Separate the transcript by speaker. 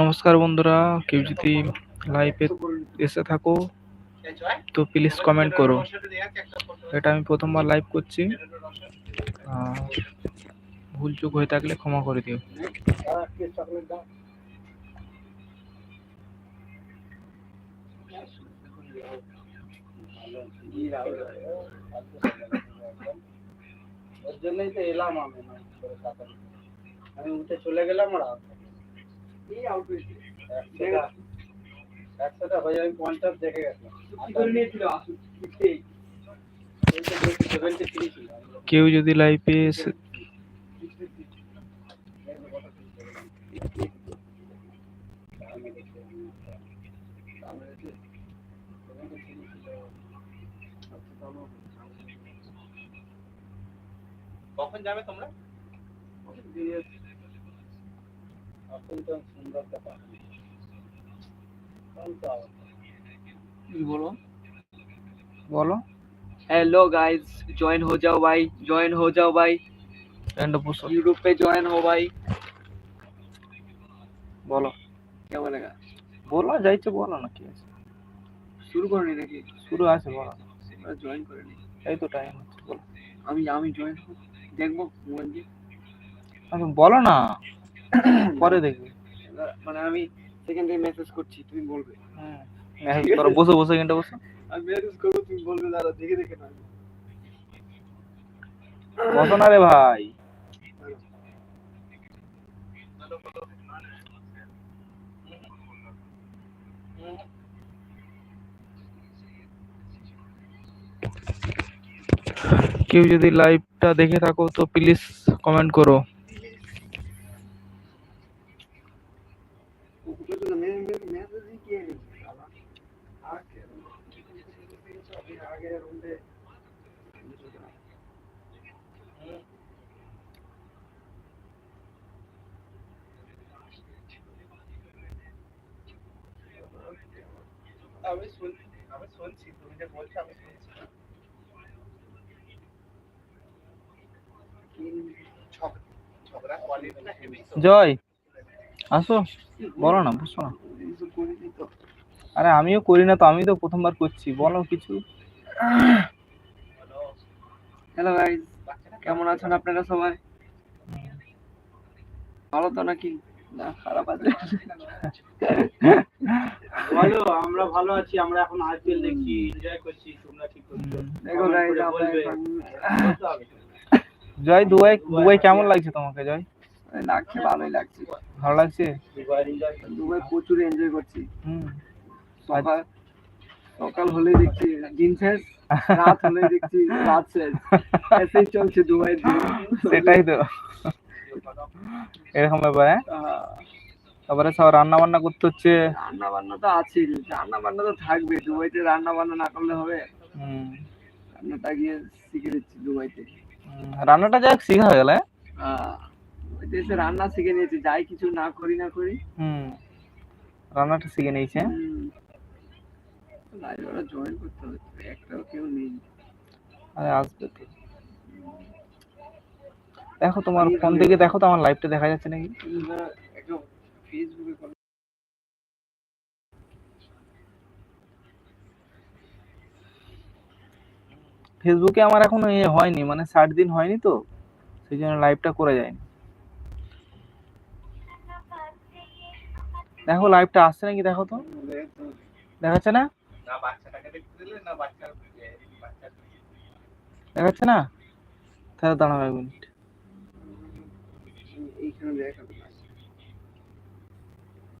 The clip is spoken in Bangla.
Speaker 1: নমস্কার বন্ধুরা, কেউ যদি লাইভে এসে থাকো, তো প্লিজ কমেন্ট করো। এটা আমি প্রথমবার লাইভ করছি। ভুল চুক হয়ে থাকলে ক্ষমা করে দিও।
Speaker 2: ওর জন্যই তো এলাম আমি না করে তাড়াতাড়ি। আমি উঠে চলে গেলাম আর out। একশোটা- একশোটা হয়ে আমি পঞ্চাশ দেখে গেছিলাম। সেভেন্টি থ্রি ছিল
Speaker 1: কেউ যদি লাইভে এসে
Speaker 3: কখন যাবে তোমরা
Speaker 2: অত্যন্ত সুন্দর ব্যাপার কোনটা আবার?
Speaker 4: बोलो
Speaker 1: বলো
Speaker 4: हेलो गाइस ज्वाइन हो जाओ भाई ज्वाइन हो जाओ भाई
Speaker 1: এন্ড বসো
Speaker 4: यूट्यूब पे ज्वाइन हो भाई
Speaker 1: বলো
Speaker 4: क्या बोलेगा
Speaker 1: বলো যা ইচ্ছে বলো না কি আছে
Speaker 4: শুরু করনি নাকি
Speaker 1: শুরু আছে বলো
Speaker 4: আমরা জয়েন করে নি
Speaker 1: এই তো টাইম হচ্ছে বলো
Speaker 4: আমি আমি জয়েন দেখবো মোবাইল দিয়ে
Speaker 1: আচ্ছা, বলো না পরে দেখবি
Speaker 4: এবার মানে আমি সেকেন্ডে মেসেজ করছি তুমি বলবে
Speaker 1: হুম মেসেজ করো বসে বসে কিন্তু বসো
Speaker 4: আমি মেসেজ করবো তুমি বলবে দাদা দেখে দেখে না
Speaker 1: বসো না রে ভাই কেউ যদি লাইভটা দেখে থাকো তো প্লিজ কমেন্ট করো
Speaker 3: আমি শুনছি আমি শুনছি তুমি যে বলছো আমি শুনছি
Speaker 1: জয়। আসো বলো না বসো না। আরে আমিও করি না তো আমি তো প্রথমবার করছি বলো কিছু।
Speaker 4: হ্যালো গাইস কেমন আছেন আপনারা সবাই? ভালো তো নাকি? না খারাপ আছে।
Speaker 2: ভালো আমরা ভালো আছি আমরা এখন আইপিএল দেখছি এনজয় করছি তোমরা কি করছ।
Speaker 4: দেখো গাইস
Speaker 1: জয় দুবাই দুবাই কেমন লাগছে তোমাকে জয়?
Speaker 4: লাগছে ভালোই লাগছে।
Speaker 1: ভালো লাগছে?
Speaker 4: দুবাই প্রচুর এনজয় করছি।
Speaker 1: হুম।
Speaker 4: সকাল হলেই দেখছি দিন শেষ রাত হলেই দেখছি রাত শেষ। এসেই চলছে দুবাই
Speaker 1: সেটাই তো। এরকম ব্যাপার হ্যাঁ? তারপরে সব রান্না বান্না করতে হচ্ছে।
Speaker 4: রান্না বান্না তো আছেই রান্না বান্না তো থাকবে। দুবাইতে রান্না বান্না না করলে হবে।
Speaker 1: হুম,
Speaker 4: রান্নাটা গিয়ে শিখে দিচ্ছি দুবাইতে।
Speaker 1: রান্নাটা যাক শিখা হয়ে গেল হ্যাঁ?
Speaker 4: এসে রান্না শিখে নিয়েছি যাই কিছু না করি না করি।
Speaker 1: হুম রান্নাটা শিখে নিয়েছে?
Speaker 4: লাইভ ওরা জয়েন করতে হবে একটাও কেউ নেই।
Speaker 1: আরে আসবে তো। দেখো তোমার ফোন থেকে দেখো তো আমার লাইভটা দেখা যাচ্ছে নাকি?
Speaker 4: ফেসবুকে
Speaker 1: ফেসবুকে আমার এখনও ইয়ে হয়নি মানে ষাট দিন হয়নি তো সেই জন্য লাইভটা করে যায়নি। দেখো লাইভটা আসছে নাকি দেখো তো? দেখাচ্ছে না? দেখাচ্ছে না? তাহলে দাঁড়াও এক মিনিট।
Speaker 4: এইখানে দেখাবে।